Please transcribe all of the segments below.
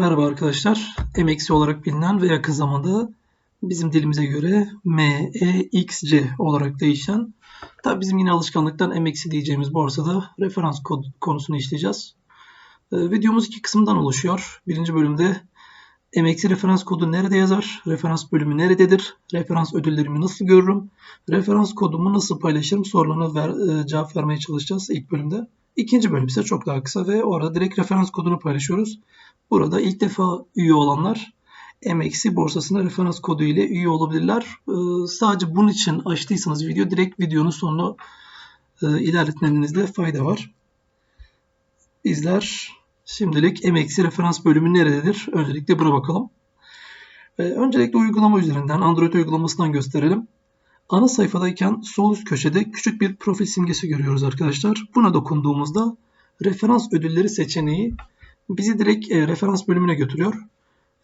Merhaba arkadaşlar. MXC olarak bilinen ve yakın zamanda bizim dilimize göre MEXC olarak değişen tabi bizim yine alışkanlıktan MXC diyeceğimiz borsada referans kod konusunu işleyeceğiz. Ee, videomuz iki kısımdan oluşuyor. Birinci bölümde MXC referans kodu nerede yazar? Referans bölümü nerededir? Referans ödüllerimi nasıl görürüm? Referans kodumu nasıl paylaşırım? Sorularına ver, e, cevap vermeye çalışacağız ilk bölümde. İkinci bölüm ise çok daha kısa ve orada direkt referans kodunu paylaşıyoruz. Burada ilk defa üye olanlar MXC borsasına referans kodu ile üye olabilirler. Ee, sadece bunun için açtıysanız video direkt videonun sonunu e, ilerletmenizde fayda var. Bizler şimdilik MXC referans bölümü nerededir? Öncelikle buna bakalım. Ee, öncelikle uygulama üzerinden Android uygulamasından gösterelim. Ana sayfadayken sol üst köşede küçük bir profil simgesi görüyoruz arkadaşlar. Buna dokunduğumuzda referans ödülleri seçeneği bizi direkt e, referans bölümüne götürüyor.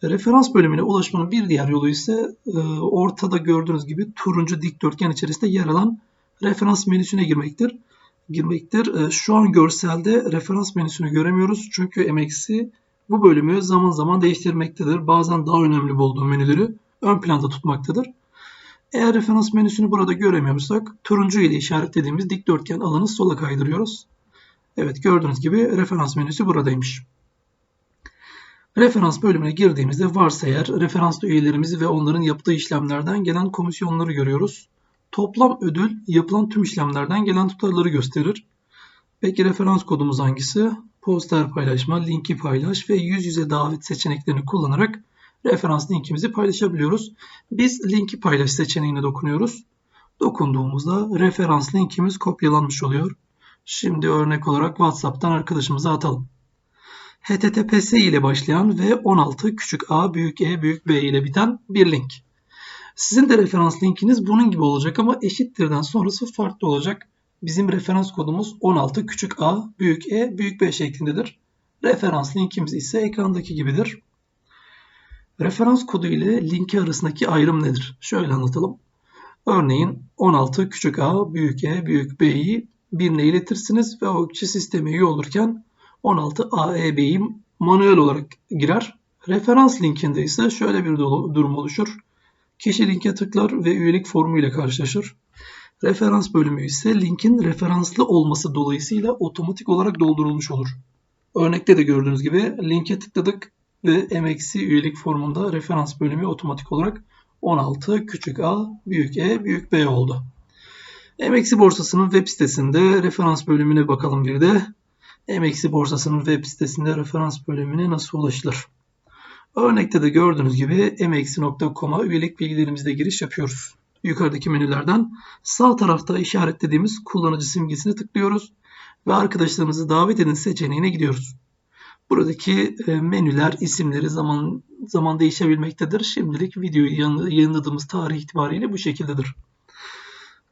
Referans bölümüne ulaşmanın bir diğer yolu ise e, ortada gördüğünüz gibi turuncu dikdörtgen içerisinde yer alan referans menüsüne girmektir. Girmektir. E, şu an görselde referans menüsünü göremiyoruz çünkü MX'i bu bölümü zaman zaman değiştirmektedir. Bazen daha önemli bulduğu menüleri ön planda tutmaktadır. Eğer referans menüsünü burada göremiyorsak turuncu ile işaretlediğimiz dikdörtgen alanı sola kaydırıyoruz. Evet gördüğünüz gibi referans menüsü buradaymış. Referans bölümüne girdiğimizde varsa eğer referanslı üyelerimizi ve onların yaptığı işlemlerden gelen komisyonları görüyoruz. Toplam ödül yapılan tüm işlemlerden gelen tutarları gösterir. Peki referans kodumuz hangisi? Poster paylaşma, linki paylaş ve yüz yüze davet seçeneklerini kullanarak referans linkimizi paylaşabiliyoruz. Biz linki paylaş seçeneğine dokunuyoruz. Dokunduğumuzda referans linkimiz kopyalanmış oluyor. Şimdi örnek olarak WhatsApp'tan arkadaşımıza atalım. HTTPS ile başlayan ve 16 küçük a büyük E büyük B ile biten bir link. Sizin de referans linkiniz bunun gibi olacak ama eşittirden sonrası farklı olacak. Bizim referans kodumuz 16 küçük a büyük E büyük B şeklindedir. Referans linkimiz ise ekrandaki gibidir. Referans kodu ile linki arasındaki ayrım nedir? Şöyle anlatalım. Örneğin 16 küçük a büyük E büyük B'yi birine iletirsiniz ve o kişi sisteme üye olurken 16 AEB'yi manuel olarak girer. Referans linkinde ise şöyle bir durum oluşur. Kişi linke tıklar ve üyelik formu ile karşılaşır. Referans bölümü ise linkin referanslı olması dolayısıyla otomatik olarak doldurulmuş olur. Örnekte de gördüğünüz gibi linke tıkladık ve MXC üyelik formunda referans bölümü otomatik olarak 16 küçük a büyük E büyük B oldu. MXC borsasının web sitesinde referans bölümüne bakalım bir de. MXC borsasının web sitesinde referans bölümüne nasıl ulaşılır? Örnekte de gördüğünüz gibi mxc.com'a üyelik bilgilerimizle giriş yapıyoruz. Yukarıdaki menülerden sağ tarafta işaretlediğimiz kullanıcı simgesini tıklıyoruz ve arkadaşlarımızı davet edin seçeneğine gidiyoruz. Buradaki e, menüler isimleri zaman zaman değişebilmektedir. Şimdilik videoyu yayınladığımız tarih itibariyle bu şekildedir.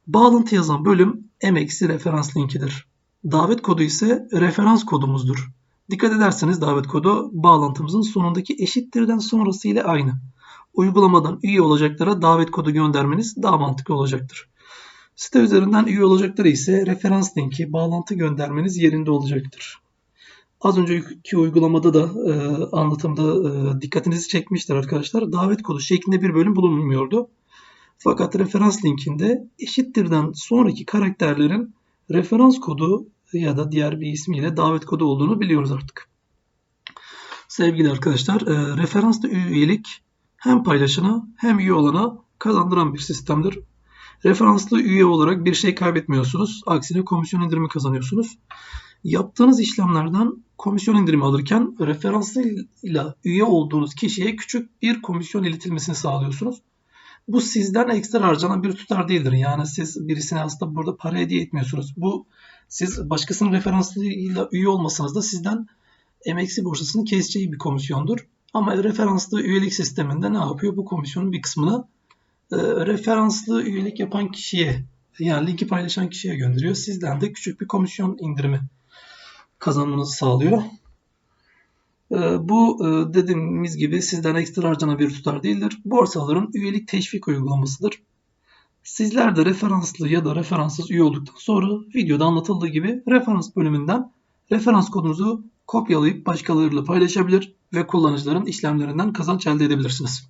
Bağlantı yazan bölüm MXC referans linkidir. Davet kodu ise referans kodumuzdur. Dikkat ederseniz davet kodu bağlantımızın sonundaki eşittirden sonrası ile aynı. Uygulamadan üye olacaklara davet kodu göndermeniz daha mantıklı olacaktır. Site üzerinden üye olacaklara ise referans linki bağlantı göndermeniz yerinde olacaktır. Az önceki uygulamada da e, anlatımda e, dikkatinizi çekmiştir arkadaşlar. Davet kodu şeklinde bir bölüm bulunmuyordu. Fakat referans linkinde eşittirden sonraki karakterlerin referans kodu ya da diğer bir ismiyle davet kodu olduğunu biliyoruz artık. Sevgili arkadaşlar, e, referanslı üyelik hem paylaşana hem üye olana kazandıran bir sistemdir. Referanslı üye olarak bir şey kaybetmiyorsunuz. Aksine komisyon indirimi kazanıyorsunuz. Yaptığınız işlemlerden komisyon indirimi alırken referansıyla üye olduğunuz kişiye küçük bir komisyon iletilmesini sağlıyorsunuz. Bu sizden ekstra harcanan bir tutar değildir. Yani siz birisine aslında burada para hediye etmiyorsunuz. Bu siz başkasının referansıyla üye olmasanız da sizden MXC borsasının keseceği bir komisyondur. Ama referanslı üyelik sisteminde ne yapıyor? Bu komisyonun bir kısmını e, referanslı üyelik yapan kişiye yani linki paylaşan kişiye gönderiyor. Sizden de küçük bir komisyon indirimi kazanmanızı sağlıyor. E, bu e, dediğimiz gibi sizden ekstra harcana bir tutar değildir. Borsaların üyelik teşvik uygulamasıdır. Sizler de referanslı ya da referanssız üye olduktan sonra videoda anlatıldığı gibi referans bölümünden referans kodunuzu kopyalayıp başkalarıyla paylaşabilir ve kullanıcıların işlemlerinden kazanç elde edebilirsiniz.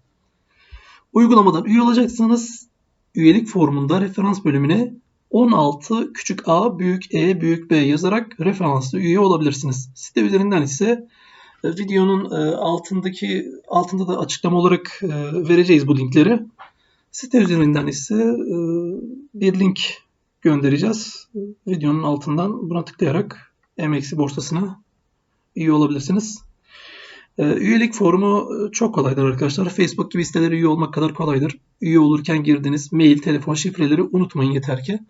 Uygulamadan üye olacaksanız üyelik formunda referans bölümüne 16 küçük a büyük e büyük b yazarak referanslı üye olabilirsiniz. Site üzerinden ise e, videonun e, altındaki altında da açıklama olarak e, vereceğiz bu linkleri. Site üzerinden ise bir link göndereceğiz. Videonun altından buna tıklayarak MXC borsasına üye olabilirsiniz. Üyelik formu çok kolaydır arkadaşlar. Facebook gibi sitelere üye olmak kadar kolaydır. Üye olurken girdiğiniz mail, telefon şifreleri unutmayın yeter ki.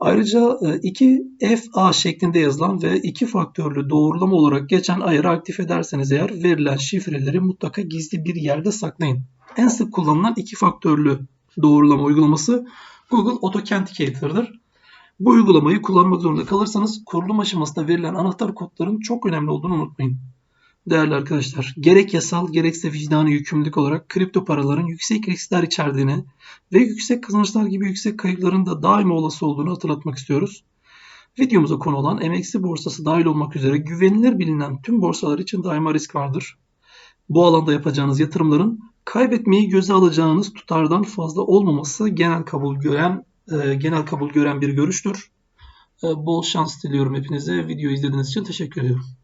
Ayrıca e, iki FA şeklinde yazılan ve iki faktörlü doğrulama olarak geçen ayarı aktif ederseniz eğer verilen şifreleri mutlaka gizli bir yerde saklayın. En sık kullanılan iki faktörlü doğrulama uygulaması Google Authenticator'dır. Bu uygulamayı kullanmak zorunda kalırsanız kurulum aşamasında verilen anahtar kodların çok önemli olduğunu unutmayın değerli arkadaşlar, gerek yasal gerekse vicdani yükümlülük olarak kripto paraların yüksek riskler içerdiğini ve yüksek kazançlar gibi yüksek kayıpların da daima olası olduğunu hatırlatmak istiyoruz. Videomuza konu olan MXC borsası dahil olmak üzere güvenilir bilinen tüm borsalar için daima risk vardır. Bu alanda yapacağınız yatırımların kaybetmeyi göze alacağınız tutardan fazla olmaması genel kabul gören e, genel kabul gören bir görüştür. E, bol şans diliyorum hepinize. Video izlediğiniz için teşekkür ediyorum.